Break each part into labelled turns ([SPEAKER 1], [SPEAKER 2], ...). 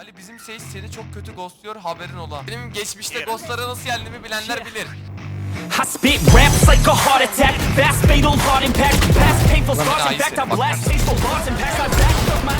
[SPEAKER 1] Ali bizim Sage seni çok kötü ghostluyor haberin ola. Benim geçmişte ghostlara nasıl yendiğimi bilenler bilir.
[SPEAKER 2] I spit raps like a heart attack, fast fatal heart impact, past painful scars. In fact, I blast tasteful bars and pass. I backed up my.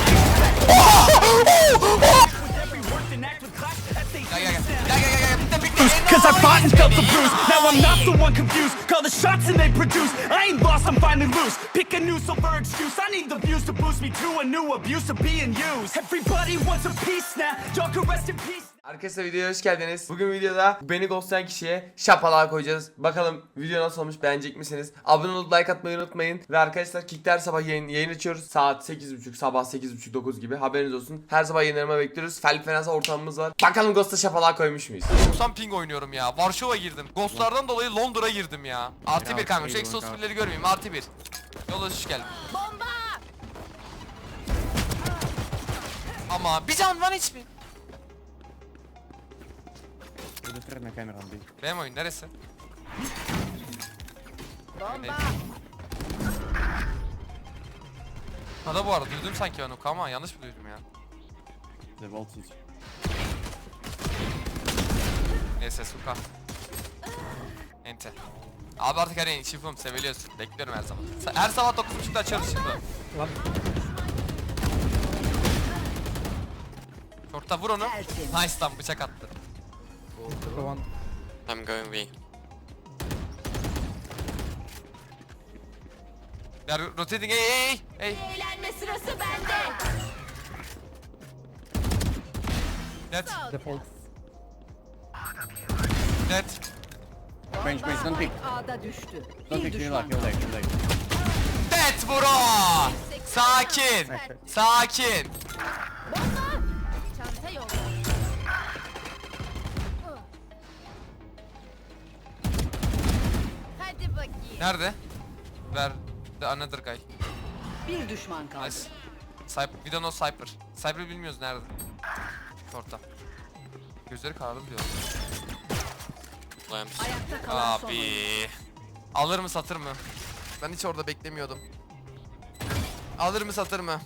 [SPEAKER 2] Cause I fought and felt the bruise. I'm not the one confused. Call the shots and they produce. I ain't lost, I'm finally loose. Pick a new silver excuse. I need the views to boost me to a new abuse of being used. Everybody wants a piece now. Y'all can rest in peace.
[SPEAKER 3] Arkadaşlar videoya hoş geldiniz. Bugün videoda beni ghostlayan kişiye şapalığa koyacağız. Bakalım video nasıl olmuş beğenecek misiniz? Abone olup like atmayı unutmayın. Ve arkadaşlar Kickler sabah yayın, yayın açıyoruz. Saat 8.30 sabah 8.30-9 gibi haberiniz olsun. Her sabah yayınlarıma bekliyoruz. Felp Fenasa ortamımız var. Bakalım ghost'a şapalığa koymuş muyuz?
[SPEAKER 1] 90 ping oynuyorum ya. Varşova girdim. Ghostlardan dolayı Londra girdim ya. Artı bir kanka. Şu Exos birleri görmeyeyim. Artı bir. Yola hoş geldin.
[SPEAKER 4] Bomba!
[SPEAKER 1] Ama bir can var hiç mi?
[SPEAKER 5] Illustrate mijn camera die.
[SPEAKER 1] Benim oyun neresi?
[SPEAKER 4] Bomba!
[SPEAKER 1] Hada bu arada duydum sanki onu ama yanlış mı duydum ya?
[SPEAKER 5] De wall ziet.
[SPEAKER 1] Neyse Suka. Ente. Abi artık her yayın çiftim seviliyorsun. Bekliyorum her zaman. Sa- Her sabah 9.30'da açıyoruz şimdi. Şorta vur onu. Nice lan bıçak attı.
[SPEAKER 5] Go on.
[SPEAKER 6] I'm going B.
[SPEAKER 1] They are rotating. Hey hey hey.
[SPEAKER 4] Eğlenme sırası bende.
[SPEAKER 1] Dead.
[SPEAKER 5] Default.
[SPEAKER 1] Dead.
[SPEAKER 5] Range, range, don't pick.
[SPEAKER 4] A'da düştü.
[SPEAKER 5] Don't pick, you like, you like, you like.
[SPEAKER 1] Dead bro. Sakin. Sakin. Nerede? Ver. The another guy.
[SPEAKER 4] Bir düşman kaldı.
[SPEAKER 1] Nice. Cypher. We don't know Cypher. Cypher'ı bilmiyoruz nerede. Şorta. Gözleri kararlı diyor.
[SPEAKER 6] Lamps.
[SPEAKER 4] Ayakta kalan son.
[SPEAKER 1] Abi. Alır mı satır mı? Ben hiç orada beklemiyordum. Alır mı satır mı?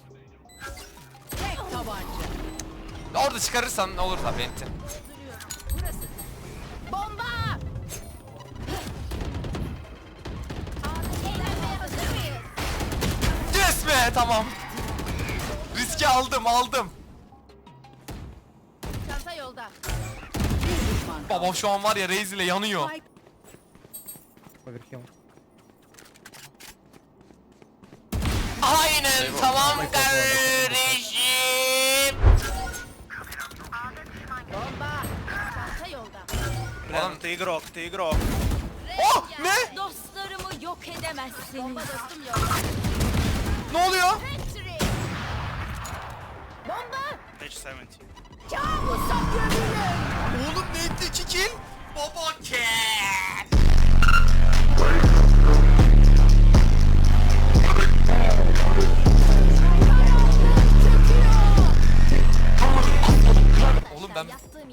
[SPEAKER 4] Tek tabanca.
[SPEAKER 1] Orada çıkarırsan olur tabii enti. Tamam. Riski aldım aldım.
[SPEAKER 4] Çanta yolda.
[SPEAKER 1] Baba şu an var ya Reis ile yanıyor.
[SPEAKER 5] Here.
[SPEAKER 1] Aynen tamam kardeşim.
[SPEAKER 4] Bomba! Çanta yolda.
[SPEAKER 1] Oğlum,
[SPEAKER 7] Tigrok, Tigrok.
[SPEAKER 1] Oh, ne?
[SPEAKER 4] Dostlarımı yok edemezsiniz. Bomba dostum yolda.
[SPEAKER 1] Ne oluyor?
[SPEAKER 4] Bomba!
[SPEAKER 7] Page 70.
[SPEAKER 4] Kabusa gömülün!
[SPEAKER 1] Oğlum ne etti iki kill? Baba ke. Oğlum ben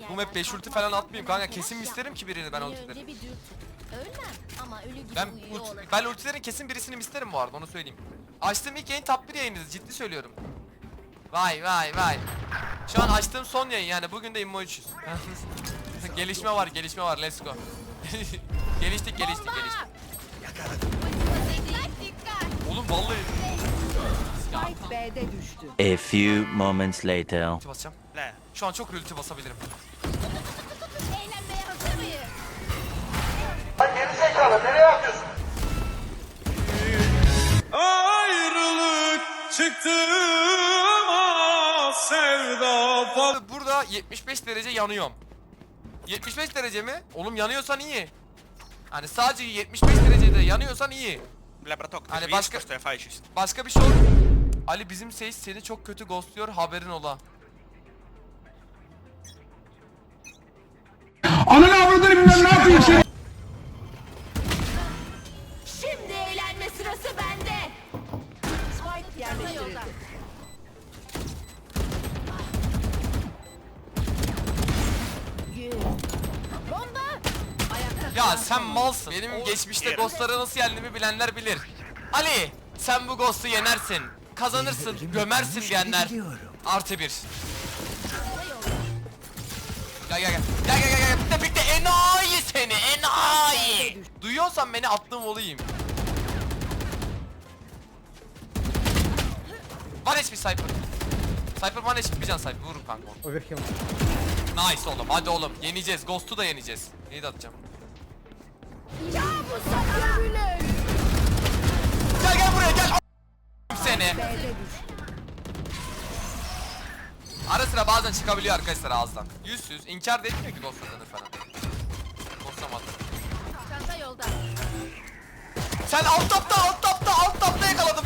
[SPEAKER 1] bu map 5 ulti falan atmayayım kanka kesin isterim ki birini ben ultilerim.
[SPEAKER 4] Önce bir dürtü. Ölmem ama ölü gibi
[SPEAKER 1] Ben
[SPEAKER 4] uyuyor
[SPEAKER 1] ult,
[SPEAKER 4] olacağım.
[SPEAKER 1] ben ultilerin kesin birisini isterim bu arada onu söyleyeyim. Açtığım ilk yayın top 1 yayınıydı ciddi söylüyorum. Vay vay vay. Şu an açtığım son yayın yani bugün de immo 300. gelişme var gelişme var let's go. geliştik geliştik geliştik. Oğlum vallahi
[SPEAKER 4] Spike B'de düştü.
[SPEAKER 8] A few moments later.
[SPEAKER 1] ulti basacağım.
[SPEAKER 7] Ne?
[SPEAKER 1] Şu an çok ulti basabilirim.
[SPEAKER 4] Eğlenmeye hazır mıyız?
[SPEAKER 7] Ayrılık
[SPEAKER 1] 75 derece yanıyorum. 75 derece mi? Oğlum yanıyorsan iyi. Hani sadece 75 derecede yanıyorsan iyi. Bla
[SPEAKER 7] bratok, Hani başka-
[SPEAKER 1] Başka bir şey ol. Ali bizim Seyis seni çok kötü ghostluyor haberin ola. Ananı avradını bilmem ne yapayım seni.
[SPEAKER 4] Şimdi eğlenme sırası bende. Spike yerleştirildi.
[SPEAKER 1] Ya sen malsın. Benim geçmişte ghostlara nasıl yendiğimi bilenler bilir. Ali sen bu ghost'u yenersin. Kazanırsın, gömersin diyenler. Artı bir. Gel gel gel. Gel gel gel gel. Bitti bitti. Enayi seni. Enayi. Duyuyorsan beni attığım olayım. Var HP Cypher. Cypher var HP bir can Cypher. Vurun kanka onu.
[SPEAKER 5] Overkill.
[SPEAKER 1] Nice oğlum hadi oğlum. Yeneceğiz. Ghost'u da yeneceğiz. Neyi de atacağım.
[SPEAKER 4] Ya bu sana bile.
[SPEAKER 1] Gel gel buraya gel. A- seni. Ara sıra bazen çıkabiliyor arkadaşlar ağızdan. Yüzsüz. inkar da etmiyor ki ghostladığını falan. Ghostlamadı.
[SPEAKER 4] Çanta yolda.
[SPEAKER 1] Sen alt tapta alt tapta alt tapta yakaladım.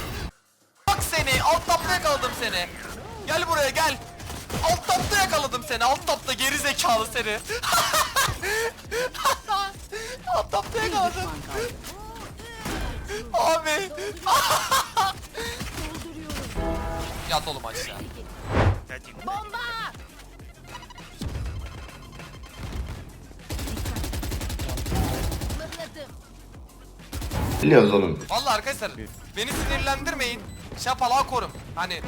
[SPEAKER 1] Bak seni alt tapta yakaladım seni. Gel buraya gel. Alt tapta yakaladım seni. Alt tapta geri zekalı seni. alt tapta yakaladım. Abi. Yat oğlum aşağı.
[SPEAKER 4] Bomba!
[SPEAKER 3] Biliyoruz oğlum.
[SPEAKER 1] Vallahi arkadaşlar beni sinirlendirmeyin. Şapalağı korum. Hani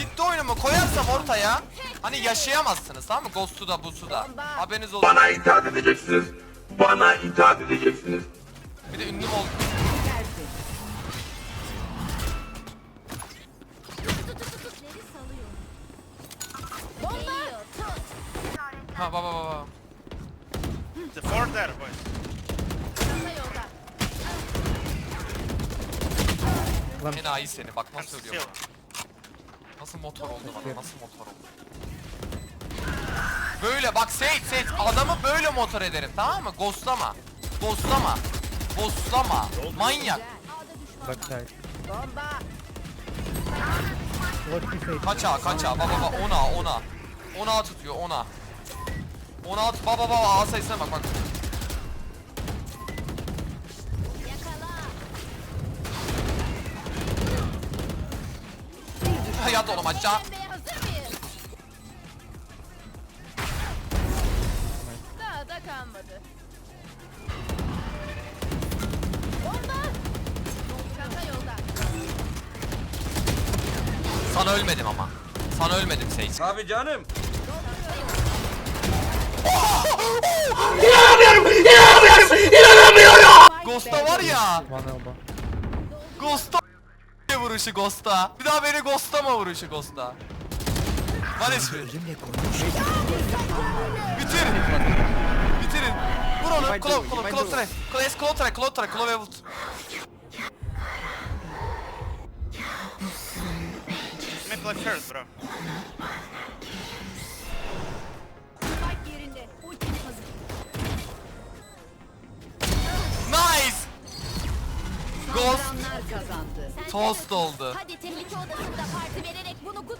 [SPEAKER 1] ciddi oyunumu koyarsam ortaya hani yaşayamazsınız tamam mı? Ghost'u da busu da. Haberiniz olsun.
[SPEAKER 6] Bana itaat edeceksiniz. Bana itaat edeceksiniz.
[SPEAKER 1] Bir de ünlüm oldu.
[SPEAKER 4] Bomba.
[SPEAKER 1] Ha baba baba.
[SPEAKER 7] The four there, boys.
[SPEAKER 4] Çanta yolda.
[SPEAKER 1] Enayi seni bak nasıl
[SPEAKER 7] Still.
[SPEAKER 1] Nasıl motor oldu bana nasıl motor oldu. Böyle bak Seyit Seyit adamı böyle motor ederim tamam mı? Ghostlama. Ghostlama. Ghostlama. Manyak.
[SPEAKER 4] Bomba.
[SPEAKER 5] Watch me face.
[SPEAKER 1] Kaça kaça baba baba ona ona. Ona tutuyor ona. Ona at baba baba A sayısına bak bak. Yat oğlum aşağı.
[SPEAKER 4] Daha da kalmadı. Bomba. Çanta yolda.
[SPEAKER 1] Sana ölmedim ama. Sana ölmedim Sage.
[SPEAKER 7] Tabii canım.
[SPEAKER 1] Ghost'a var ya.
[SPEAKER 5] One elbow.
[SPEAKER 1] Ghost'a vuruşu Ghost'a. Bir daha beni Ghost'lama vuruşu Ghost'a. Var espri. Bitir. Bitirin. Vur onu. Klov, klov, klov try. Klov, es klov try, klov try, klov evut.
[SPEAKER 7] Make like first, bro.
[SPEAKER 1] Nice. Ghost
[SPEAKER 4] kazandı.
[SPEAKER 1] Toast oldu.
[SPEAKER 4] Hadi tehlike odasında parti vererek bunu kut.